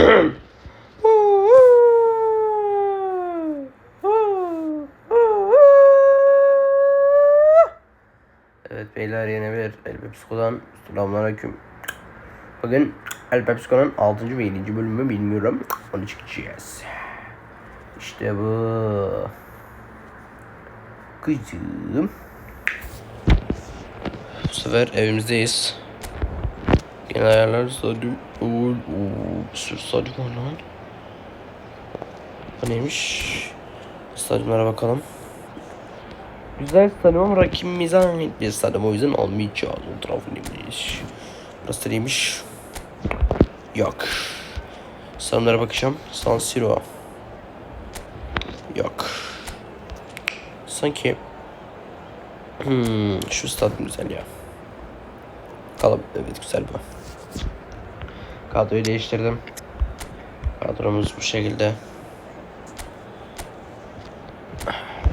Evet beyler yeni bir El Pepsico'dan selamünaleyküm. Bugün El Pepsico'nun 6. ve 7. bölümü bilmiyorum. Onu çıkacağız. İşte bu. Kızım. Bu sefer evimizdeyiz. Yine ayarlar stadyum. Bir sürü stadyum var lan. Bu neymiş? Stadyumlara bakalım. Güzel stadyum ama rakibimize ait bir stadyum o yüzden almayacağız. O tarafı neymiş? Burası neymiş? Yok. Stadyumlara bakacağım. San Siro. Yok. Sanki hmm, şu stadyum güzel ya. Kalıp evet güzel bu. Kadroyu değiştirdim. Kadromuz bu şekilde.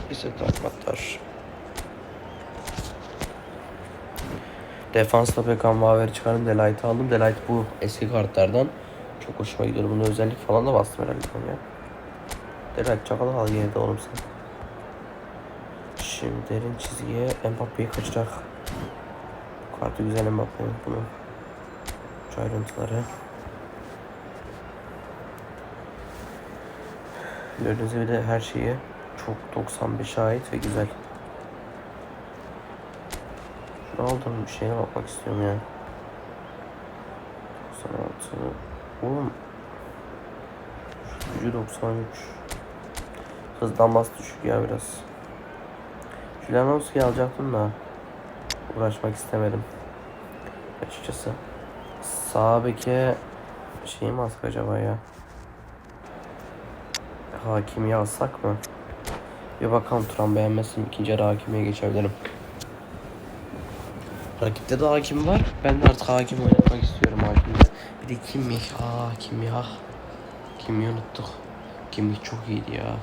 Bize takmatlar. Defansla Pekan Maver'i çıkardım. Delight'ı aldım. Delight bu eski kartlardan. Çok hoşuma gidiyor. Bunu özellik falan da bastım herhalde ben ya. Delight çakal al yerde oğlum sen. Şimdi derin çizgiye Mbappe'yi kaçacak. Kartı güzel Mbappe'nin bunun. Şu ayrıntıları. Gördüğünüz gibi de her şeyi çok 95'e ait ve güzel. Şunu aldım bir şeyine bakmak istiyorum ya. 96. Oğlum. Şu gücü 93. Hızdan bas düşük ya biraz. Julanovski'yi alacaktım da. Uğraşmak istemedim. Açıkçası. Sağ beke şey mi alsak acaba ya? Hakimi alsak mı? Bir bakalım Turan beğenmezsem ikinci yarı hakimiye geçebilirim. Rakipte de hakim var. Ben de artık hakim oynatmak istiyorum hakimde. Bir de Kimmih. Aa Kimmih ah. Kimmih'i unuttuk. Kimmih çok iyiydi ya.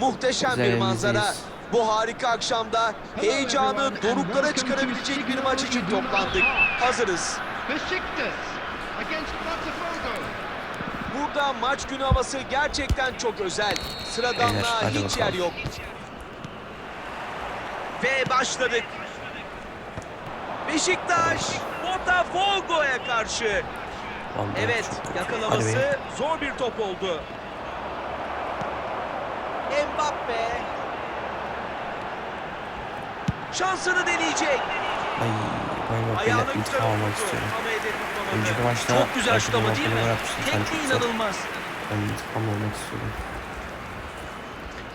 Muhteşem Güzel bir manzara. elimizdeyiz. Bu harika akşamda heyecanı doruklara çıkarabilecek bir maç için toplandık. Hazırız. Besiktas against Botafogo. Burada maç günü havası gerçekten çok özel. Beyler, Sıradanlığa hadi hiç yer yok. Ve başladık. Beşiktaş Botafogo'ya karşı. Vallahi Evet, yakalaması zor bir top oldu. Mbappe şansını deneyecek. Ay Mbappe'yle güzel intikam almak istiyorum. Önceki maçta Çok güzel şut ama değil mi? Tekniği çok inanılmaz. Ben intikam almak istiyorum.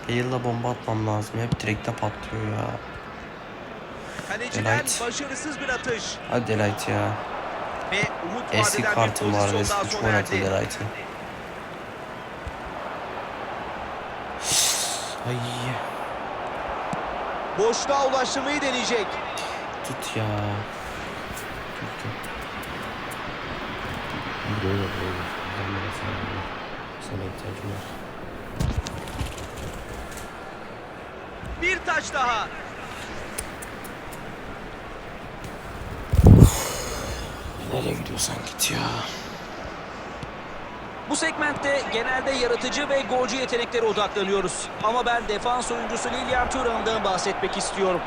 Yayılla bomba atmam lazım. Hep direkte patlıyor ya. Kaleciden Delight. başarısız bir atış Hadi Delight ya. ve umut Eski kartım var suç sona oynattı. Delight'ı. Ay Boşluğa ulaştırmayı deneyecek. tut ya. Tut tut. Böyle böyle. Ben de sana, sana ihtiyacım var. Bir taç daha. Nereye gidiyorsan git ya. Bu segmentte genelde yaratıcı ve golcü yeteneklere odaklanıyoruz. Ama ben defans oyuncusu Lilian Thuram'dan bahsetmek istiyorum.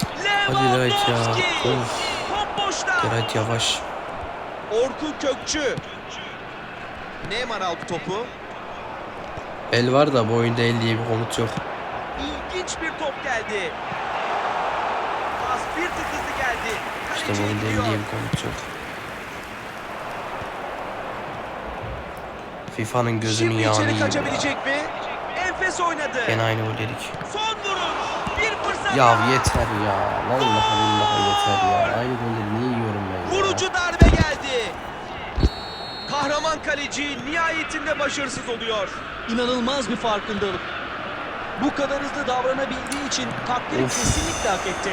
Hadi Delight ya. Lewandowski! Of. Top boşta. Delight yavaş. Orkun Kökçü. Neymar aldı topu. El var da bu oyunda el diye bir komut yok. İlginç bir top geldi. Pas bir tık hızlı geldi. İşte bu oyunda el diye bir komut yok. FIFA'nın gözünün Şimdi yağını içeri yiyeyim ya. kaçabilecek mi? Enfes oynadı. Gene aynı gol yedik. Son vuruş. Bir fırsat Ya daha. yeter ya. Vallahi billahi yeter ya. Aynı golleri niye yiyorum ben ya? Vurucu. Kahraman kaleci nihayetinde başarısız oluyor. İnanılmaz bir farkındalık. Bu kadar hızlı davranabildiği için takdiri Of. kesinlikle hak etti.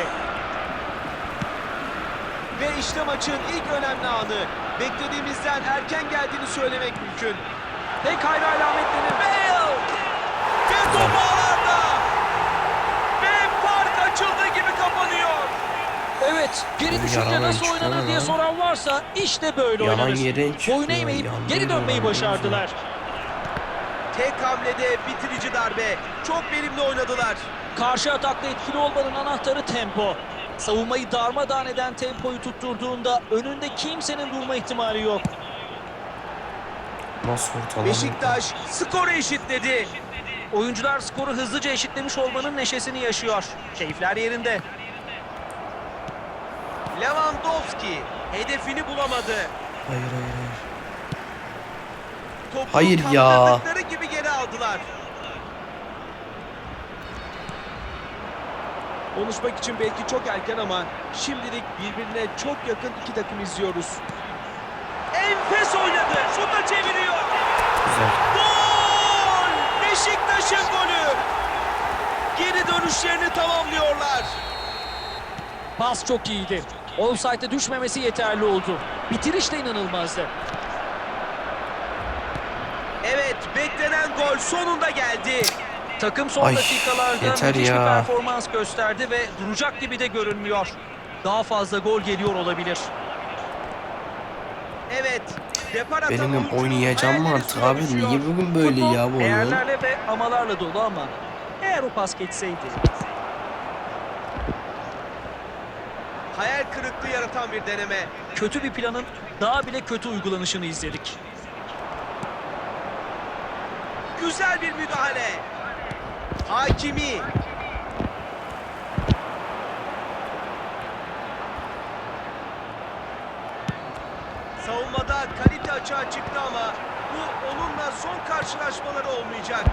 Ve işte maçın ilk önemli anı. Beklediğimizden erken geldiğini söylemek mümkün. Tek hayra alametleri Bale! Ve top ağlarda! Ve fark açıldığı gibi kapanıyor. Evet, geri düşünce nasıl çıkıyor oynanır diye soran varsa işte böyle Yalan oynanır. yere çıkıyor, Boyun eğmeyip yalan geri dönmeyi yalan başardılar. Tek hamlede bitirici darbe. Çok verimli oynadılar. Karşı atakta etkili olmanın anahtarı tempo. Savunmayı darmadağın eden tempoyu tutturduğunda önünde kimsenin durma ihtimali yok. Nasıl ortalama? Beşiktaş skoru eşitledi. Oyuncular skoru hızlıca eşitlemiş olmanın neşesini yaşıyor. Keyifler yerinde. Lewandowski hedefini bulamadı. Hayır hayır hayır. Topu Hayır ya. gibi geri aldılar. Konuşmak için belki çok erken ama şimdilik birbirine çok yakın iki takım izliyoruz. Enfes oynadı. Şuta çeviriyor. Güzel. Gol! Beşiktaş'ın golü. Geri dönüşlerini tamamlıyorlar. Pas çok iyiydi. Offside'e düşmemesi yeterli oldu. Bitiriş de inanılmazdı. Evet, beklenen gol sonunda geldi. Takım son Ay, dakikalarda yeter müthiş bir ya. performans gösterdi ve duracak gibi de görünmüyor. Daha fazla gol geliyor olabilir. Evet, depar atan Benim oyuncuların oynayacağım mı hayalleri artık suya abi? düşüyor. Niye bugün böyle Futbol ya bu oyun? Eğerlerle ve amalarla dolu ama eğer o pas geçseydi. Hayal kırıklığı yaratan bir deneme. Kötü bir planın daha bile kötü uygulanışını izledik. Güzel bir müdahale. Hakimi. Savunmada kalite açığa çıktı ama bu onunla son karşılaşmaları olmayacak.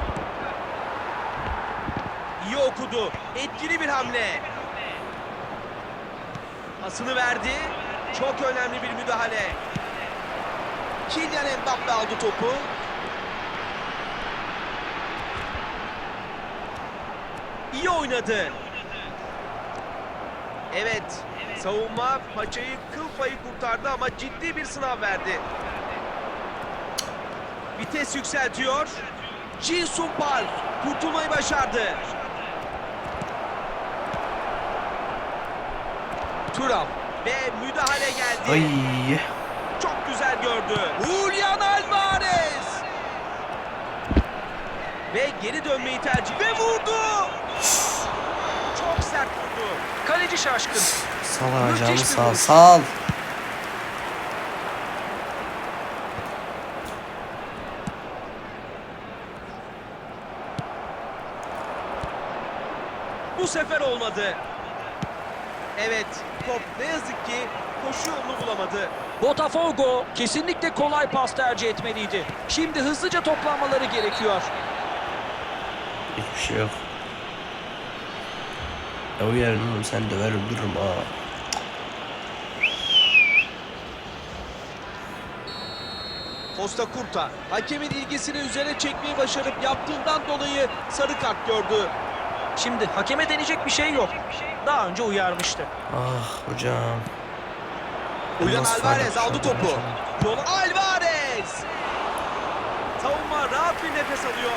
İyi okudu. Etkili bir hamle. Pasını verdi. Çok önemli bir müdahale. Kylian Mbappe aldı topu. İyi oynadı. Evet, savunma paçayı kıl payı kurtardı ama ciddi bir sınav verdi. Vites yükseltiyor. Jin Park kurtulmayı başardı. Turam ve müdahale geldi. Ay. Çok güzel gördü. Julian Alvarez. Ve geri dönmeyi tercih ve vurdu. Çok sert vurdu. Kaleci şaşkın. Sal bir sal sal. Bu sefer olmadı. Evet, top ne yazık ki koşu yolunu bulamadı. Botafogo kesinlikle kolay pas tercih etmeliydi. Şimdi hızlıca toplanmaları gerekiyor. Hiçbir şey yok. Ya uyarın oğlum sen döver öldürürüm ha. Costa Curta hakemin ilgisini üzerine çekmeyi başarıp yaptığından dolayı sarı kart gördü. Şimdi hakeme deneyecek bir şey yok. Daha önce uyarmıştı. Ah hocam. Julian Alvarez aldı topu. Alvarez. Savunma rahat bir nefes alıyor.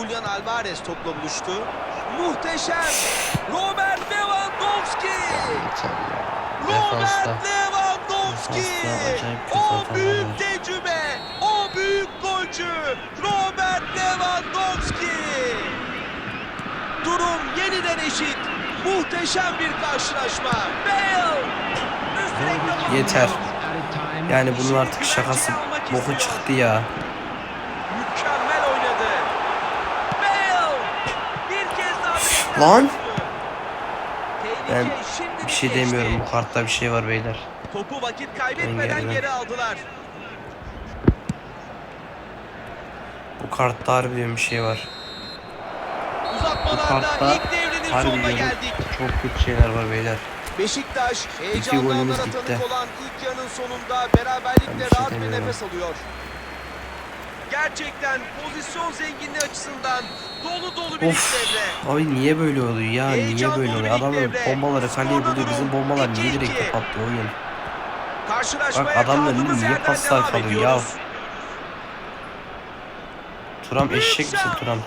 Julian Alvarez topla buluştu. Muhteşem. Robert Lewandowski. Robert Lewandowski. O büyük tecrübe. O büyük golcü. Robert Lewandowski. Durum yeniden eşit. Muhteşem bir karşılaşma. Bale. Yeter. Yani bunun artık şakası boku çıktı ya. Mükemmel oynadı. Bale. Bir kez daha direkten Lan! Ben bir şey demiyorum bu kartta bir şey var beyler. Topu vakit kaybetmeden geri aldılar. Bu kartta harbiden bir şey var. Bu kartta harbiden çok kötü şeyler var beyler. Beşiktaş heyecanlı anlara tanık olan ilk yarının sonunda beraberlikle şey rahat bir nefes alıyor. Gerçekten pozisyon zenginliği açısından dolu dolu bir Of. Abi niye böyle oluyor ya? Niye Heyecan böyle dolu oluyor? devre. bombaları kaleye buluyor. Bizim bombalar niye 2-2. direkt patlıyor oyun? Bak adamların niye paslar kalıyor ya? Turam eşek misin. Turam?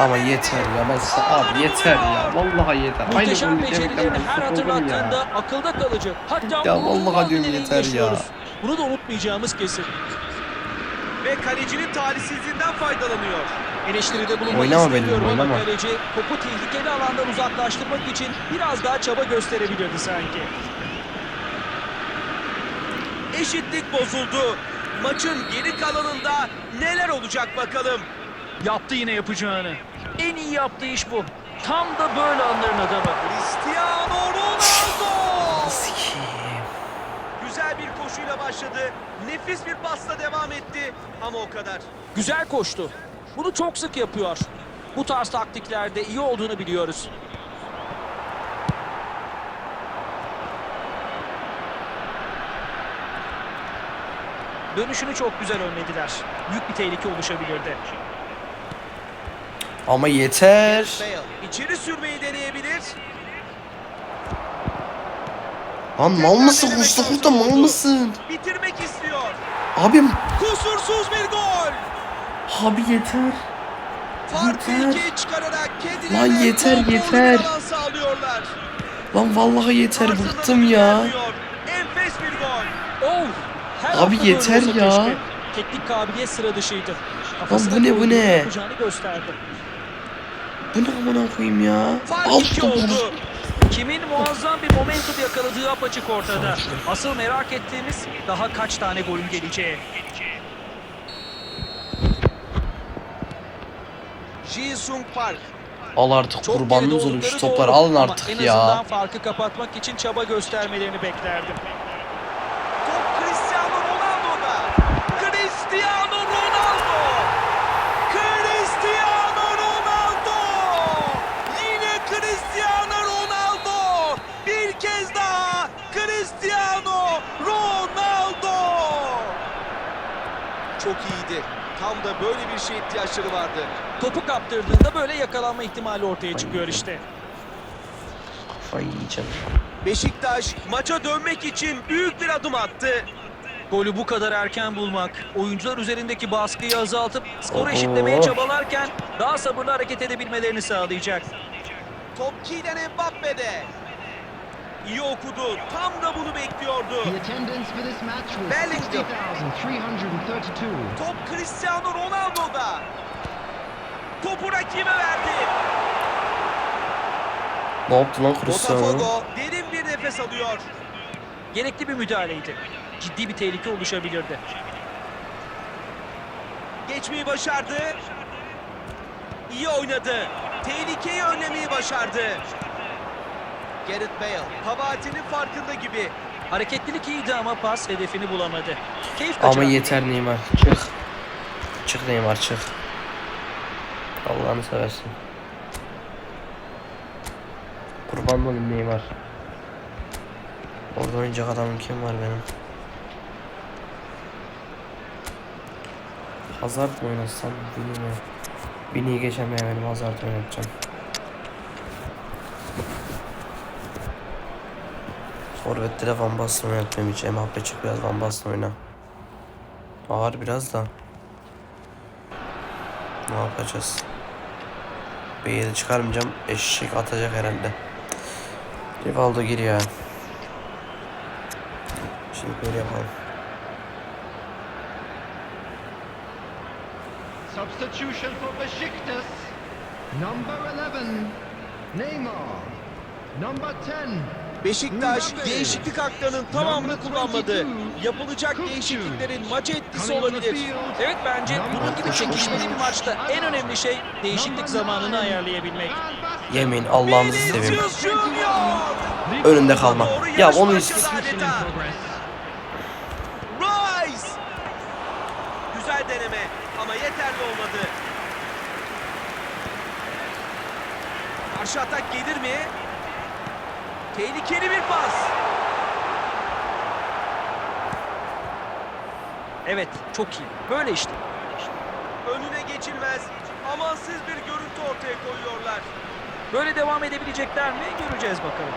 Ama yeter ya ben Ağları abi yeter ya. Vallahi yeter. Aynı Muhteşem becerilerini demekten her sıkıldım hatırlattığında ya. akılda kalıcı. Hatta Ya vallahi diyorum yeter ya. Bunu da unutmayacağımız kesin. Ve kalecinin talihsizliğinden faydalanıyor. Eleştiride bulunmak Oynama istemiyorum benimle, ama oynama. kaleci topu tehlikeli alandan uzaklaştırmak için biraz daha çaba gösterebilirdi sanki. Eşitlik bozuldu. Maçın geri kalanında neler olacak bakalım. Yaptı yine yapacağını. En iyi yaptığı iş bu. Tam da böyle anların adamı. Cristiano Ronaldo! Güzel bir koşuyla başladı. Nefis bir pasla devam. Ama o kadar. Güzel koştu. Bunu çok sık yapıyor. Bu tarz taktiklerde iyi olduğunu biliyoruz. Dönüşünü çok güzel önlediler. Büyük bir tehlike oluşabilirdi. Ama yeter. İçeri sürmeyi deneyebilir. Lan mal mısın? Mustafa mal mısın? Bitirmek istiyor. Abim. Kusursuz bir gol. Abi yeter. Farkı Yeter. ikiye çıkararak kendilerine Lan yeter, yeter. sağlıyorlar. Lan vallahi yeter Arsenal'ın bıktım ya. ilerliyor. Enfes bir gol. Oh! Her Abi hafta böyle yeter olsa ya. keşke. Teknik kabiliyet sıra dışıydı. Kafasına bu ne, bu ne? Yapacağını gösterdi. Bu ne amına koyayım ya? Fark Alt iki topu. oldu. Kimin muazzam bir momentum yakaladığı apaçık ortada. Asıl merak ettiğimiz daha kaç tane golün geleceği. Ji-sung Park. Al artık Çok kurbanınız geride olun şu topları alın artık en azından ya. farkı kapatmak için çaba göstermelerini beklerdim. Top Cristiano Ronaldo'da. Cristiano Ronaldo. Cristiano Ronaldo. Yine Cristiano Ronaldo. Bir kez daha Cristiano Ronaldo. Çok iyiydi. Tam da böyle bir şeye ihtiyaçları vardı. Topu kaptırdığında böyle yakalanma ihtimali ortaya çıkıyor işte. Kafayı yiyeceğim. Beşiktaş maça dönmek için büyük bir adım attı. Golü bu kadar erken bulmak, oyuncular üzerindeki baskıyı azaltıp skoru eşitlemeye çabalarken daha sabırlı hareket edebilmelerini sağlayacak. Top Kylian Mbappe'de. İyi okudu. Tam da bunu bekliyordu. Bellingham. 60,332. Top Cristiano Ronaldo'da. Topu rakibe verdi. Ne yaptı lan Cristiano? Botafogo derin bir nefes alıyor. Gerekli bir müdahaleydi. Ciddi bir tehlike oluşabilirdi. Geçmeyi başardı. İyi oynadı. Tehlikeyi önlemeyi başardı. Gareth Bale kabahatinin farkında gibi. Hareketlilik iyiydi ama pas hedefini bulamadı. Keyif Ama yeter Neymar. Çık. Çık Neymar çık. Allah'ını seversin. Kurban olayım Neymar. Orada oynayacak adamım kim var benim? Hazard mı oynasam? Vini mi? Vini'yi geçemeyemedim Hazard oynatacağım. Forvet'te Van Basten oynatmıyorum hiç. Mbappe çık biraz Van Basten oyna. Ağır biraz da. Ne yapacağız? De çıkarmayacağım. Eşek atacak herhalde. Rivaldo gir ya. Şimdi böyle yapalım. Substitution for Besiktas. Number 11, Neymar. Number 10, Beşiktaş değişiklik haklarının tamamını kullanmadı. Yapılacak değişikliklerin maça etkisi olabilir. Evet bence bunun gibi çekişmeli bir maçta en önemli şey değişiklik zamanını ayarlayabilmek. Yemin Allah'ınızı seveyim. Önünde kalma. Ya onu ist-. Güzel deneme ama yeterli olmadı. Karşı atak gelir mi? Tehlikeli bir pas. Evet çok iyi. Böyle işte. geçilmez. Amansız bir görüntü ortaya koyuyorlar. Böyle devam edebilecekler mi? Göreceğiz bakalım.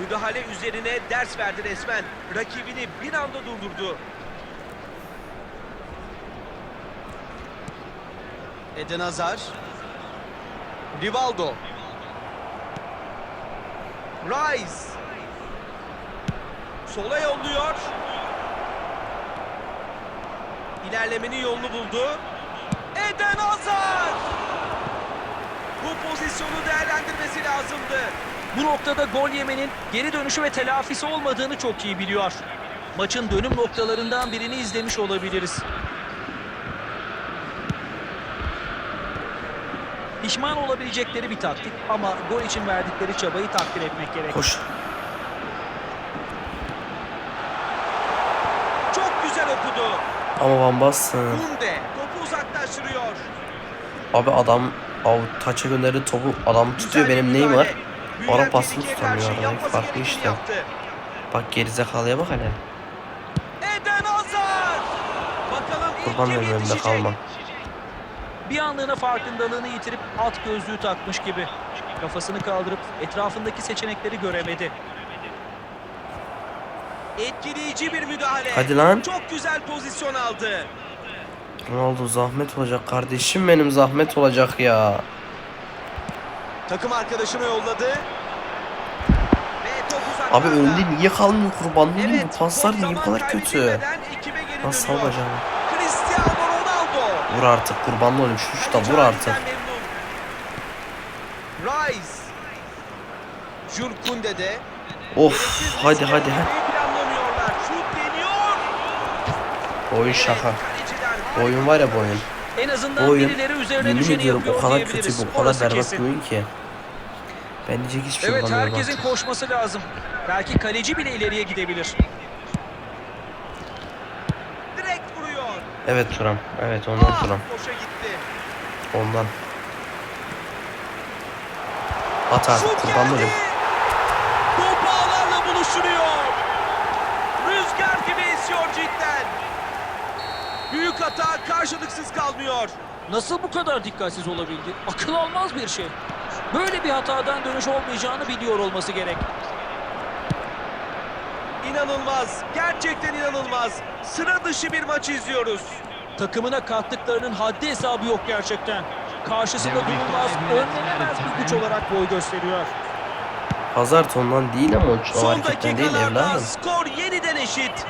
Müdahale üzerine ders verdi resmen. Rakibini bir anda durdurdu. Eden Hazar. Rivaldo. Rice. Sola yolluyor. İlerlemenin yolunu buldu. Eden Hazar. Bu pozisyonu değerlendirmesi lazımdı. Bu noktada gol yemenin geri dönüşü ve telafisi olmadığını çok iyi biliyor. Maçın dönüm noktalarından birini izlemiş olabiliriz. Pişman olabilecekleri bir taktik ama gol için verdikleri çabayı takdir etmek gerek. Koş. Çok güzel okudu. Ama Van Basten. Kunde topu uzaklaştırıyor. Abi adam av taça gönderdi topu adam tutuyor Güzel benim neyim var? Ara pasını tutamıyor adam. Farklı işte. yaptı. Bak gerizekalıya bak hele. Eden Hazar. Bakalım Kurban önümde yetişecek? kalma. Bir anlığına farkındalığını yitirip at gözlüğü takmış gibi. Kafasını kaldırıp etrafındaki seçenekleri göremedi. Etkileyici bir müdahale. Hadi lan. Çok güzel pozisyon aldı. Ronaldo zahmet olacak kardeşim benim zahmet olacak ya. Takım arkadaşına yolladı. Abi önde niye kalmıyor kurban Evet, bu paslar niye bu kadar kötü? Nasıl dönüyor. Vur artık kurban olayım şu şuta vur artık. Rice. Of hadi hadi. Oyun şaka. Oyun var ya bu oyun. En azından oyun birileri üzerine düşeni yapıyor o kadar kötü bu kadar berbat bir oyun ki. Ben diyecek hiçbir şey Evet herkesin artık. koşması lazım. Belki kaleci bile ileriye gidebilir. direkt vuruyor. Evet Turan. Evet ondan Ah, Turan. Boşa gitti. Ondan. At artık Şut kurban geldi. olayım. Top ağlarla buluşturuyor. Rüzgar gibi esiyor cidden. Büyük hata karşılıksız kalmıyor. Nasıl bu kadar dikkatsiz olabildi? Akıl almaz bir şey. Böyle bir hatadan dönüş olmayacağını biliyor olması gerek. İnanılmaz. Gerçekten inanılmaz. Sıra dışı bir maç izliyoruz. Takımına kattıklarının haddi hesabı yok gerçekten. Karşısında durulmaz, önlenemez bir güç olarak boy gösteriyor. Hazard ondan değil ama o, Son hareketten değil dakikalarda evladım. skor yeniden eşit.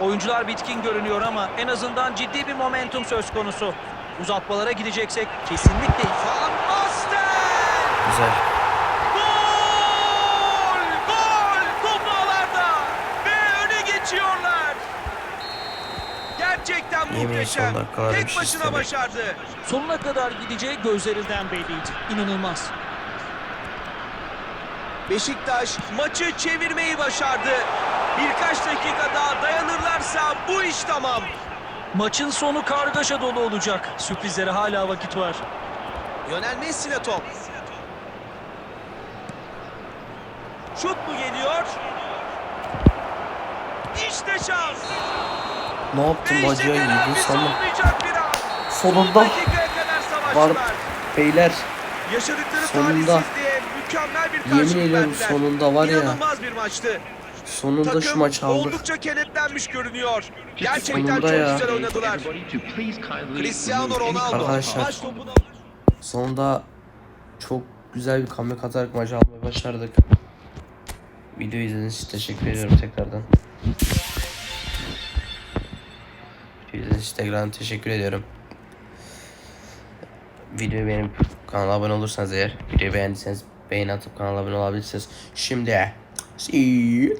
Oyuncular bitkin görünüyor ama en azından ciddi bir momentum söz konusu. Uzatmalara gideceksek kesinlikle Van Basten! Güzel. Gol! Gol! Top ağlarda! Ve öne geçiyorlar. Gerçekten Yemin muhteşem. Tek şey başına istemek. başardı. sonuna kadar gideceği gözlerinden belliydi. İnanılmaz. Beşiktaş maçı çevirmeyi başardı. Birkaç dakika daha dayanırlarsa bu iş tamam. Maçın sonu kargaşa dolu olacak. Sürprizlere hala vakit var. Lionel Messi'ne top. Şut mu geliyor? İşte şans. Ne işte bacıya an. Son Sonunda var beyler. Sonunda. talihsizliğe mükemmel bir Yemin ediyorum sonunda var ya. İnanılmaz bir maçtı. Sonunda Takım şu maçı aldık. oldukça kenetlenmiş görünüyor. Gerçekten Sonunda çok ya. güzel oynadılar. Cristiano Ronaldo Arkadaşlar. Sonunda çok güzel bir comeback atarak maçı almayı başardık. Video izlediğiniz için teşekkür ediyorum tekrardan. İçin tekrardan teşekkür ediyorum. Videoyu beğenip kanala abone olursanız eğer videoyu beğendiyseniz beğeni atıp kanala abone olabilirsiniz. Şimdi see you.